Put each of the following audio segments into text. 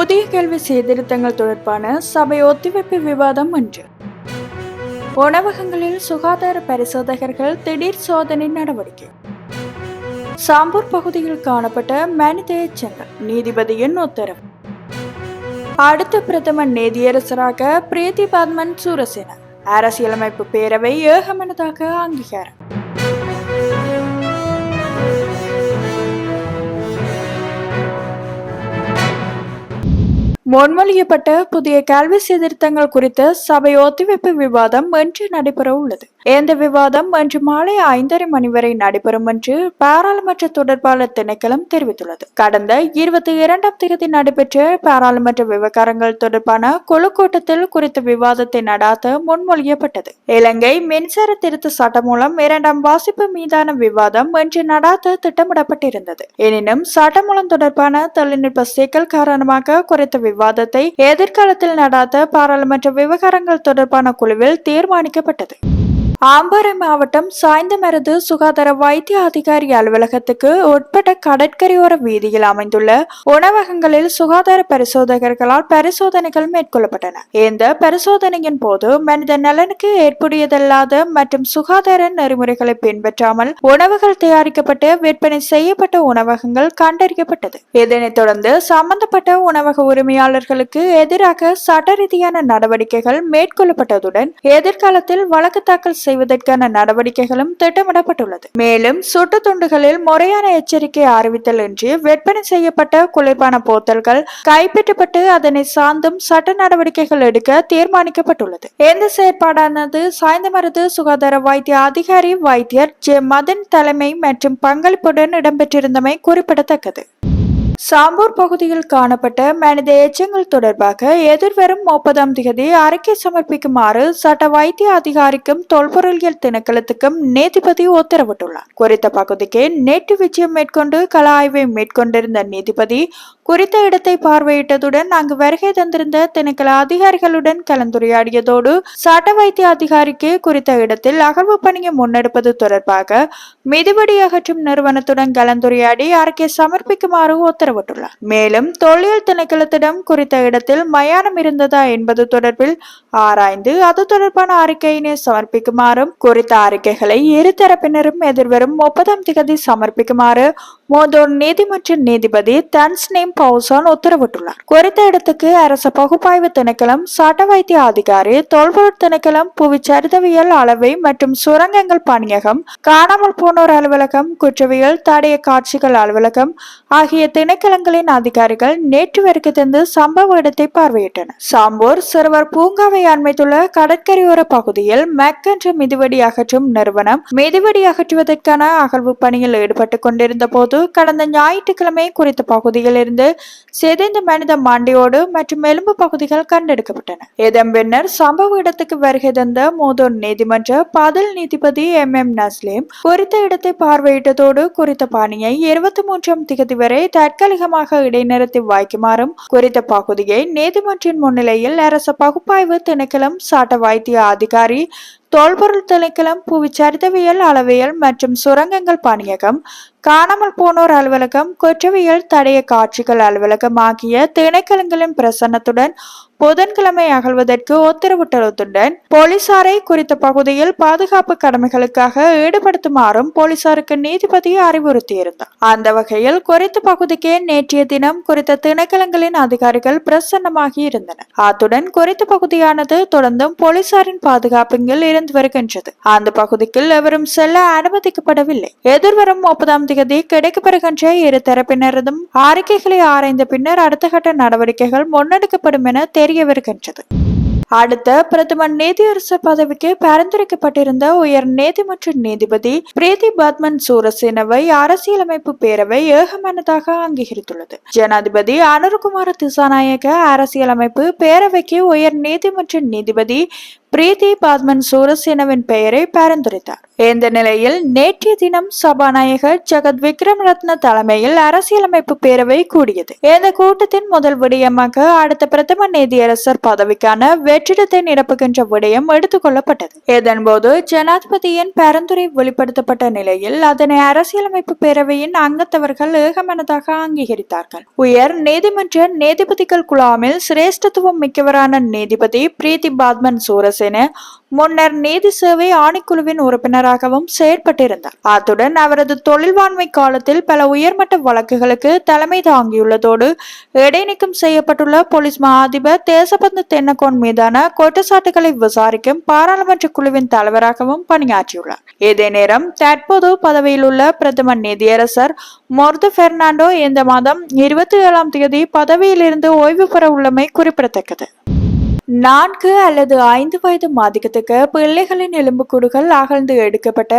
புதிய கல்வி சீர்திருத்தங்கள் தொடர்பான சபை ஒத்திவைப்பு விவாதம் ஒன்று. உணவகங்களில் சுகாதார பரிசோதகர்கள் திடீர் சோதனை நடவடிக்கை. சாம்பூர் பகுதியில் காணப்பட்ட மனித எச்சங்கள் நீதிபதியின் உத்தரவு. அடுத்த பிரதம நீதியரசராக பிரீத்தி பத்மன் சூரசேன அரசியலமைப்பு பேரவை ஏகமனதாக அங்கீகாரம். முன்மொழியப்பட்ட புதிய கல்வி சீர்திருத்தங்கள் குறித்த சபை ஒத்திவைப்பு விவாதம் இன்று நடைபெற உள்ளது. இந்த விவாதம் இன்று மாலை ஐந்தரை மணி வரை நடைபெறும் என்று பாராளுமன்ற தொடர்பாளர் திணைக்களம் தெரிவித்துள்ளது. கடந்த இருபத்தி இரண்டாம் தேதி நடைபெற்ற பாராளுமன்ற விவகாரங்கள் தொடர்பான குழு கூட்டத்தில் குறித்த விவாதத்தை நடாத்த முன்மொழியப்பட்டது. இலங்கை மின்சார திருத்த சட்டம் மூலம் இரண்டாம் வாசிப்பு மீதான விவாதம் இன்று நடாத்த திட்டமிடப்பட்டிருந்தது. எனினும் சட்டமூலம் தொடர்பான தொழில்நுட்ப சிக்கல் காரணமாக குறித்த விவாதம் விவாதத்தை எதிர்காலத்தில் நடாத்த பாராளுமன்ற விவகாரங்கள் தொடர்பான குழுவில் தீர்மானிக்கப்பட்டது. ஆம்பரை மாவட்டம் சாய்ந்தமருது சுகாதார வைத்திய அதிகாரி அலுவலகத்துக்கு உட்பட்ட கடற்கரையோர வீதியில் அமைந்துள்ள உணவகங்களில் சுகாதார பரிசோதகர்களால் பரிசோதனைகள் மேற்கொள்ளப்பட்டன. இந்த பரிசோதனையின் போது மனித நலனுக்கு ஏற்புடையதல்லாத மற்றும் சுகாதார நெறிமுறைகளை பின்பற்றாமல் உணவுகள் தயாரிக்கப்பட்டு விற்பனை செய்யப்பட்ட உணவகங்கள் கண்டறியப்பட்டது. இதனைத் தொடர்ந்து சம்பந்தப்பட்ட உணவக உரிமையாளர்களுக்கு எதிராக சட்ட ரீதியான நடவடிக்கைகள் மேற்கொள்ளப்பட்டதுடன் எதிர்காலத்தில் வழக்கு தாக்கல் செய்வதற்கான நடவடிக்கைகளும் திட்டமிடப்பட்டுள்ளது. மேலும் சுட்டு துண்டுகளில் முறையான எச்சரிக்கை அறிவித்தல் இன்றி விற்பனை செய்யப்பட்ட குளிர்பான போத்தல்கள் கைப்பற்றப்பட்டு அதனை சார்ந்தும் சட்ட நடவடிக்கைகள் எடுக்க தீர்மானிக்கப்பட்டுள்ளது. இந்த செயற்பாடானது? சாய்ந்தமருது சுகாதார வைத்திய அதிகாரி வைத்தியர் ஜே. மதன் தலைமை மற்றும் பங்களிப்புடன் இடம்பெற்றிருந்தமை குறிப்பிடத்தக்கது. சாம்பூர் பகுதியில் காணப்பட்ட மனித எச்சங்கள் தொடர்பாக எதிர்வரும் முப்பதாம் தேதி அறிக்கை சமர்ப்பிக்குமாறு சட்ட வைத்திய அதிகாரிக்கும் தொல்பொருளியல் திணைக்களத்துக்கும் நீதிபதி உத்தரவிட்டுள்ளார். குறித்த பகுதிக்கு நேற்று விஜயம் மேற்கொண்டு கள ஆய்வை மேற்கொண்டிருந்த நீதிபதி குறித்த இடத்தை பார்வையிட்டதுடன் அங்கு வருகை தந்திருந்த திணைக்கள அதிகாரிகளுடன் கலந்துரையாடியதோடு சட்ட வைத்திய அதிகாரிக்கு குறித்த இடத்தில் அகழ்வு பணியை முன்னெடுப்பது தொடர்பாக மிதிவடி அகற்றும் நிறுவனத்துடன் கலந்துரையாடி அறிக்கை சமர்ப்பிக்குமாறு உத்தரவிட்டுள்ளார். மேலும் தொல்லியல் திணைக்களத்திடம் குறித்த இடத்தில் மயானம் இருந்ததா என்பது தொடர்பில் ஆராய்ந்து அது தொடர்பான அறிக்கையினை சமர்ப்பிக்குமாறும் குறித்த அறிக்கைகளை இரு தரப்பினரும் எதிர்வரும் முப்பதாம் திகதி சமர்ப்பிக்குமாறு மோதோர் நீதிமன்ற நீதிபதி தன்ஸ்னேம் பவுசான் உத்தரவிட்டுள்ளார். குறித்த இடத்துக்கு அரச பகுப்பாய்வு திணைக்களம் சட்ட வைத்திய அதிகாரி தொல்பொருள் திணைக்களம் புவிச்சரிதவியல் அளவை மற்றும் சுரங்கங்கள் பணியகம் காணாமல் போனோர் அலுவலகம் குற்றவியல் தடைய காட்சிகள் அலுவலகம் ஆகிய திணைக்களங்களின் அதிகாரிகள் நேற்று வருகை தந்து சம்பவ இடத்தை பார்வையிட்டனர். சாம்பூர் சிறுவர் பூங்காவை அமைத்துள்ள கடற்கரையோர பகுதியில் மெக் என்ற மிதிவடி அகற்றும் நிறுவனம் மிதிவடி அகற்றுவதற்கான அகழ்வு பணியில் ஈடுபட்டுக் கொண்டிருந்த போது கடந்த ஞாயிற்றுக்கிழமை குறித்த பகுதியில் இருந்து சிதைந்த மனித மாண்டியோடு மற்றும் எலும்பு பகுதிகள் கண்டெடுக்கப்பட்டன. இதன் பின்னர் சம்பவ இடத்துக்கு வருகை தந்த மூதூர் நீதிமன்ற பதில் நீதிபதி எம். எம். நஸ்லீம் குறித்த இடத்தை பார்வையிட்டதோடு குறித்த பாணியை இருபத்தி மூன்றாம் திகதி வரை தற்காலிகமாக இடைநிறுத்தி வாய்க்குமாறும் குறித்த பகுதியை நீதிமன்றின் முன்னிலையில் அரச பகுப்பாய்வு திணைக்களம் சாட்ட வைத்திய அதிகாரி தொல்பொருள் திணைக்களம் புவிச்சரிதவியல் அளவியல் மற்றும் சுரங்கங்கள் பணியகம் காணாமல் போனோர் அலுவலகம் குற்றவியல் தடைய காட்சிகள் அலுவலகம் ஆகிய திணைக்களங்களின் பிரசன்னத்துடன் புதன்கிழமை அகழ்வதற்கு உத்தரவிட்டுள்ளதுடன் போலீசாரை குறித்த பகுதியில் பாதுகாப்பு கடமைகளுக்காக ஈடுபடுத்துமாறும் போலீசாருக்கு நீதிபதி அறிவுறுத்தியிருந்தார். அந்த வகையில் குறித்த பகுதிக்கு நேற்றைய தினம் குறித்த திணைக்களங்களின் அதிகாரிகள் பிரசன்னமாகி இருந்தனர். அத்துடன் குறித்த பகுதியானது தொடர்ந்தும் போலீசாரின் பாதுகாப்பில் இருந்து வருகின்றது. அந்த பகுதிக்கு எவரும் செல்ல அனுமதிக்கப்படவில்லை. எதிர்வரும் முப்பதாம் தேதி கிடைக்கப்பெறுகின்ற இரு தரப்பினரதும் அறிக்கைகளை ஆராய்ந்த பின்னர் அடுத்த கட்ட நடவடிக்கைகள் முன்னெடுக்கப்படும் என தெரியவிருக்கின்றது அடுத்த பிரதமர் நீதியரசர் பதவிக்கு பரிந்துரைக்கப்பட்டிருந்த உயர் நீதிமன்ற நீதிபதி பிரீதி பத்மன் சூரசேனவை அரசியலமைப்பு பேரவை ஏகமனதாக அங்கீகரித்துள்ளது. ஜனாதிபதி அனுர்குமார திசாநாயக அரசியலமைப்பு பேரவைக்கு உயர் நீதிமன்ற நீதிபதி பிரீத்தி பாத்மன் சூரசேனவின் பெயரை பரிந்துரைத்தார். இந்த நிலையில் நேற்றைய தினம் சபாநாயகர் ஜெகத் விக்ரம் ரத்ன தலைமையில் அரசியலமைப்பு பேரவை கூடியது. இந்த கூட்டத்தின் முதல் விடயமாக அடுத்த பிரதம நீதியரசர் பதவிக்கான வெற்றிடத்தை நிரப்புகின்ற விடயம் எடுத்துக் கொள்ளப்பட்டது. இதன்போது ஜனாதிபதியின் பரிந்துரை வெளிப்படுத்தப்பட்ட நிலையில் அதனை அரசியலமைப்பு பேரவையின் அங்கத்தவர்கள் ஏகமனதாக அங்கீகரித்தார்கள். உயர் நீதிமன்ற நீதிபதிகள் குழாமில் சிரேஷ்டத்துவம் மிக்கவரான நீதிபதி பிரீத்தி பாத்மன் சூரசேன முன்னர் நீதி சேவை ஆணைக்குழுவின் உறுப்பினராகவும் செயற்பட்டிருந்தார். அத்துடன் அவரது தொழில்வாண்மை காலத்தில் பல உயர்மட்ட வழக்குகளுக்கு தலைமை தாங்கியுள்ளதோடு இடைநீக்கம் செய்யப்பட்டுள்ள போலீஸ் மா அதிபர் தேசபந்து தென்னகோன் மீதான குற்றச்சாட்டுகளை விசாரிக்கும் பாராளுமன்ற குழுவின் தலைவராகவும் பணியாற்றியுள்ளார். இதே நேரம் தற்போது பதவியில் உள்ள பிரதமர் நீதியரசர் மொர்து பெர்னாண்டோ இந்த மாதம் இருபத்தி ஏழாம் தேதி பதவியிலிருந்து ஓய்வு பெற உள்ளமை குறிப்பிடத்தக்கது. நான்கு அல்லது ஐந்து வயது மாதத்துக்கு பிள்ளைகளின் எலும்புக்கூடுகள் அகழ்ந்து எடுக்கப்பட்ட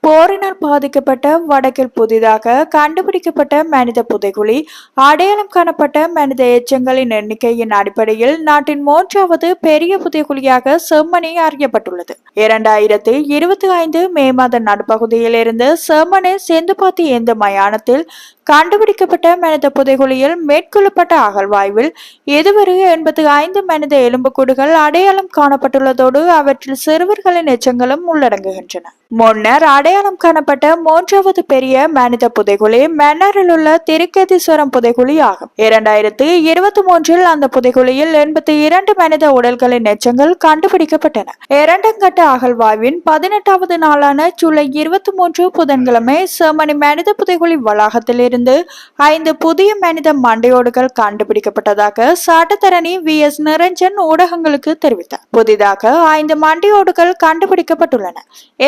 போரினால் பாதிக்கப்பட்ட வடக்கில் புதிதாக கண்டுபிடிக்கப்பட்ட மனித புதைகுழி அடையாளம் காணப்பட்ட மனித எச்சங்களின் எண்ணிக்கையின் அடிப்படையில் நாட்டின் மூன்றாவது பெரிய புதைகுழியாக செம்மணி அறியப்பட்டுள்ளது. இரண்டாயிரத்தி இருபத்தி ஐந்து மே மாத நடுப்பகுதியில் இருந்து செம்மணி செந்துபாத்தி எந்த மயானத்தில் கண்டுபிடிக்கப்பட்ட மனித புதைகுழியில் மேற்கொள்ளப்பட்ட அகழ்வாய்வில் இதுவரை எண்பத்தி ஐந்து மனித எலும்புக்கூடுகள் அடையாளம் காணப்பட்டுள்ளதோடு அவற்றில் சிறுவர்களின் எச்சங்களும் உள்ளடங்குகின்றன. முன்னர் அடையாளம் காணப்பட்ட மூன்றாவது பெரிய மனித புதைகுழி மன்னாரில் உள்ள திருக்கேதீஸ்வரம் புதைகுழி ஆகும் இரண்டாயிரத்தி இருபத்தி மூன்றில் அந்த புதைகுழியில் எண்பத்தி இரண்டு மனித உடல்களின் எச்சங்கள் கண்டுபிடிக்கப்பட்டன. இரண்டாம் கட்ட அகழ்வாய்வின் பதினெட்டாவது நாளான ஜூலை இருபத்தி மூன்று புதன்கிழமை செம்மணி மனித புதைகுழி வளாகத்தில் இருந்து ஐந்து புதிய மனித மண்டையோடுகள் கண்டுபிடிக்கப்பட்டதாக சட்டத்தரணி வி. எஸ். நிரஞ்சன் ஊடகங்களுக்கு தெரிவித்தார். புதிதாக ஐந்து மண்டையோடுகள் கண்டுபிடிக்கப்பட்டுள்ளன.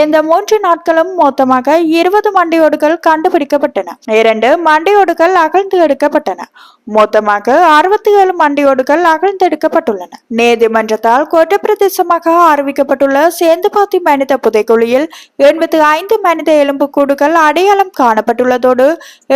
இந்த மூன்று நாட்களும் மொத்தமாக இருபது மண்டையோடுகள் கண்டுபிடிக்கப்பட்டன. இரண்டு மண்டையோடுகள் அகழ்ந்து எடுக்கப்பட்டன. மொத்தமாக அறுபத்தி ஏழு மண்டையோடுகள் அகழ்ந்தெடுக்கப்பட்டுள்ளன நீதிமன்றத்தால் குற்றப்பிரதேசமாக அறிவிக்கப்பட்டுள்ள சேந்துபாத்தி மனித புதைக்குழியில் எண்பத்தி ஐந்து மனித எலும்புக்கூடுகள் அடையாளம் காணப்பட்டுள்ளதோடு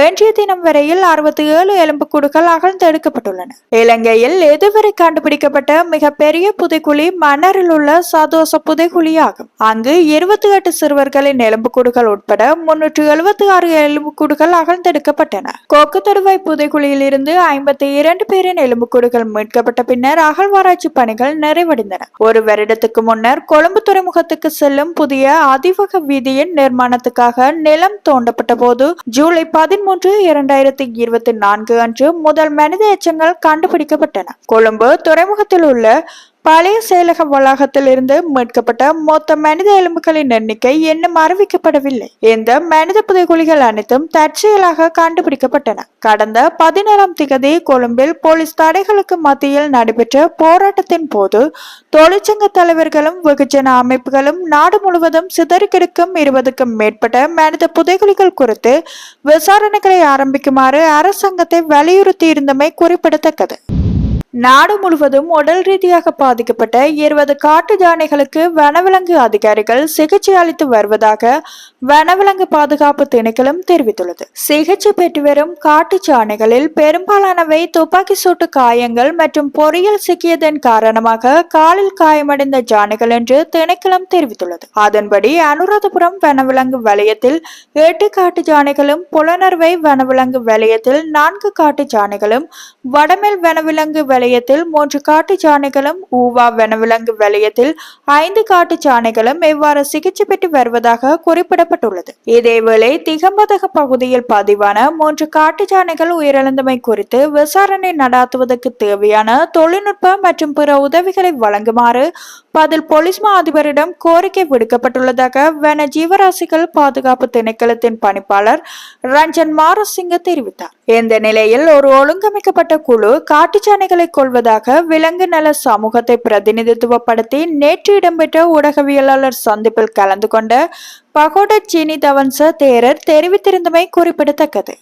இன்றைய தினம் வரையில் அறுபத்தி ஏழு எலும்புக்கூடுகள் அகழ்ந்தெடுக்கப்பட்டுள்ளன இலங்கையில் இதுவரை கண்டுபிடிக்கப்பட்ட மிகப்பெரிய புதைக்குழி மன்னரில் உள்ள சதோச புதைக்குழி ஆகும் அங்கு இருபத்தி எட்டு சிறுவர்களின் எலும்புக்கூடுகள் உட்பட முன்னூற்று எழுபத்தி ஆறு எலும்புக்கூடுகள் அகழ்ந்தெடுக்கப்பட்டன. கோக்கு தருவாய் புதைக்குழியில் இருந்து ஐம்பத்தி இரண்டு பேரின் எலும்புக்கூடுகள் மீட்கப்பட்ட பின்னர் அகழ்வாராய்ச்சி பணிகள் நிறைவடைந்தன. ஒரு வருடத்துக்கு முன்னர் கொழும்பு துறைமுகத்துக்கு செல்லும் புதிய அதிவக வீதியின் நிர்மாணத்துக்காக நிலம் தோண்டப்பட்ட போது ஜூலை பதிமூன்று இரண்டாயிரத்தி இருபத்தி நான்கு அன்று முதல் மனித எச்சங்கள் கண்டுபிடிக்கப்பட்டன. கொழும்பு துறைமுகத்தில் உள்ள பழைய செயலக வளாகத்தில் இருந்து மீட்கப்பட்ட மொத்த மனித எலும்புகளின் எண்ணிக்கை இன்னும் அறிவிக்கப்படவில்லை. இந்த மனித புதைகுழிகள் அனைத்தும் தற்செயலாக கண்டுபிடிக்கப்பட்டன. கடந்த பதினேழாம் திகதி கொழும்பில் போலீஸ் தடைகளுக்கு மத்தியில் நடைபெற்ற போராட்டத்தின் போது தொழிற்சங்க தலைவர்களும் வெகுஜன அமைப்புகளும் நாடு முழுவதும் சிதறி கிடக்கும் இருபதுக்கும் மேற்பட்ட மனித புதைகுழிகள் குறித்து விசாரணைகளை ஆரம்பிக்குமாறு அரசாங்கத்தை வலியுறுத்தியிருந்தமை குறிப்பிடத்தக்கது. நாடு முழுவதும் உடல் ரீதியாக பாதிக்கப்பட்ட இருபது காட்டு யானைகளுக்கு வனவிலங்கு அதிகாரிகள் சிகிச்சை அளித்து வருவதாக வனவிலங்கு பாதுகாப்பு திணைக்களம் தெரிவித்துள்ளது. சிகிச்சை பெற்று வரும் காட்டு யானைகளில் பெரும்பாலானவை துப்பாக்கி சூட்டு காயங்கள் மற்றும் பொறியியல் சிக்கியதன் காரணமாக காலில் காயமடைந்த யானைகள் என்று திணைக்களம் தெரிவித்துள்ளது. அதன்படி அனுராதபுரம் வனவிலங்கு வலயத்தில் எட்டு காட்டு யானைகளும் புலனர்வை வனவிலங்கு வலயத்தில் நான்கு காட்டு யானைகளும் வடமேல் வனவிலங்கு வலயத்தில் மூன்று காட்டு சாணைகளும் ஊவா வனவிலங்கு வலயத்தில் ஐந்து காட்டு சாணைகளும் இவ்வாறு சிகிச்சை பெற்று வருவதாக குறிப்பிடப்பட்டுள்ளது. இதேவேளை திகம்பதக பகுதியில் பதிவான மூன்று காட்டு சாணைகள் உயிரிழந்தமை குறித்து விசாரணை நடாத்துவதற்கு தேவையான தொழில்நுட்ப மற்றும் பிற உதவிகளை வழங்குமாறு பதில் போலீஸ் மா அதிபரிடம் கோரிக்கை விடுக்கப்பட்டுள்ளதாக வன ஜீவராசிகள் பாதுகாப்பு திணைக்களத்தின் பணிப்பாளர் ரஞ்சன் மாரசிங்க தெரிவித்தார். இந்த நிலையில் ஒரு ஒழுங்கமைக்கப்பட்ட குழு காட்டுச்சானைகளை கொள்வதாக விலங்கு நல சமூகத்தை பிரதிநிதித்துவப்படுத்தி நேற்று இடம்பெற்ற ஊடகவியலாளர் சந்திப்பில் கலந்து கொண்ட பகோட சீனி தவன்ச தேரர் தெரிவித்திருந்தமை குறிப்பிடத்தக்கது.